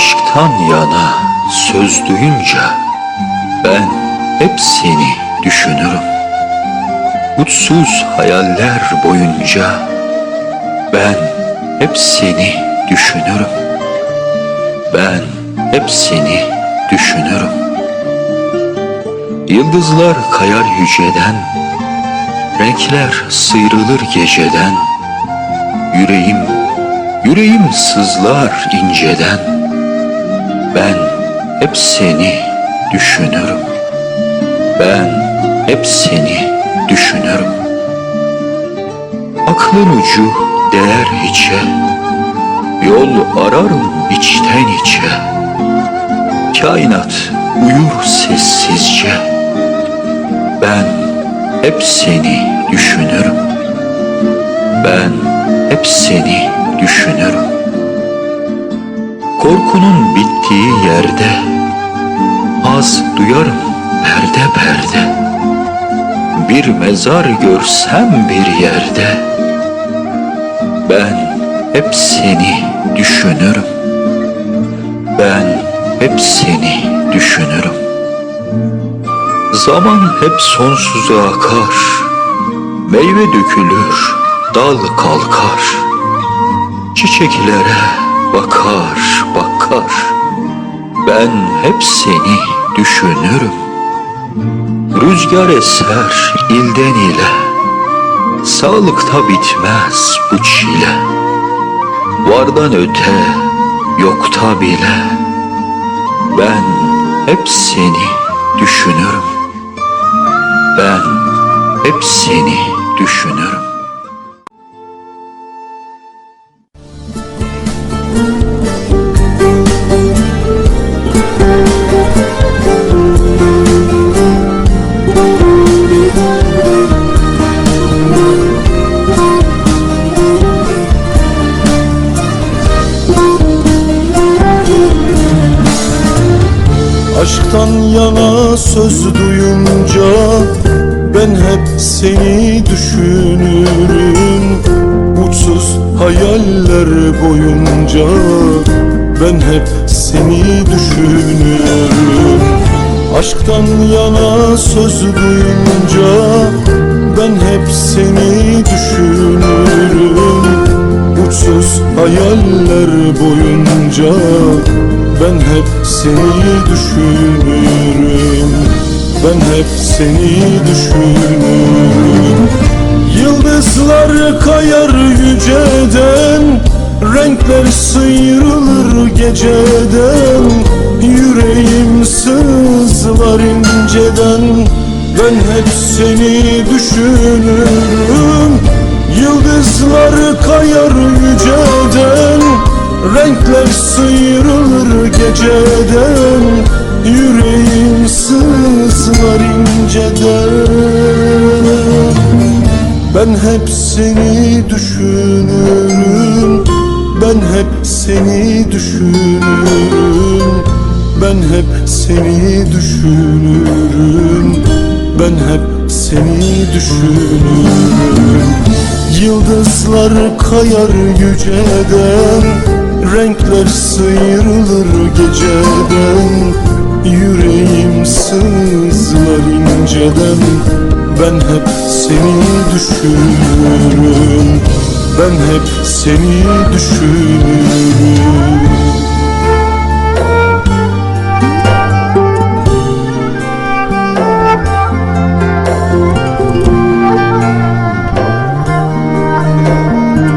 Aşktan yana söz duyunca ben hep seni düşünürüm. Mutsuz hayaller boyunca ben hep seni düşünürüm. Ben hep seni düşünürüm. Yıldızlar kayar yüceden, renkler sıyrılır geceden. Yüreğim, yüreğim sızlar inceden. Ben hep seni düşünürüm. Ben hep seni düşünürüm. Aklın ucu değer hiçe, yol ararım içten içe. Kainat uyur sessizce. Ben hep seni düşünürüm. Ben hep seni düşünürüm. Korkunun bittiği yerde az duyarım perde perde. Bir mezar görsem bir yerde ben hep seni düşünürüm. Ben hep seni düşünürüm. Zaman hep sonsuza akar. Meyve dökülür, dal kalkar. Çiçeklere bakar, bakar. Ben hep seni düşünürüm. Rüzgar eser ilden ile. Sağlıkta bitmez bu çile. Vardan öte, yokta bile. Ben hep seni düşünürüm. Ben hep seni düşünürüm. Aşktan yana söz duyunca ben hep seni düşünürüm. Mutsuz hayaller boyunca ben hep seni düşünürüm. Aşktan yana söz duyunca ben hep seni düşünürüm. Mutsuz hayaller boyunca ben hep seni düşünürüm. Ben hep seni düşünürüm. Yıldızlar kayar yüceden Renkler sıyrılır geceden. Yüreğim sızlar inceden Ben hep seni düşünürüm Renkler sıyrılır geceden Yüreğim sızlar inceden. Ben hep seni düşünürüm Ben hep seni düşünürüm. Ben hep seni düşünürüm Ben hep seni düşünürüm. Yıldızlar kayar yüceden Renkler sıyrılır geceden Yüreğim sızlar inceden. Ben hep seni düşünürüm. Ben hep seni düşünürüm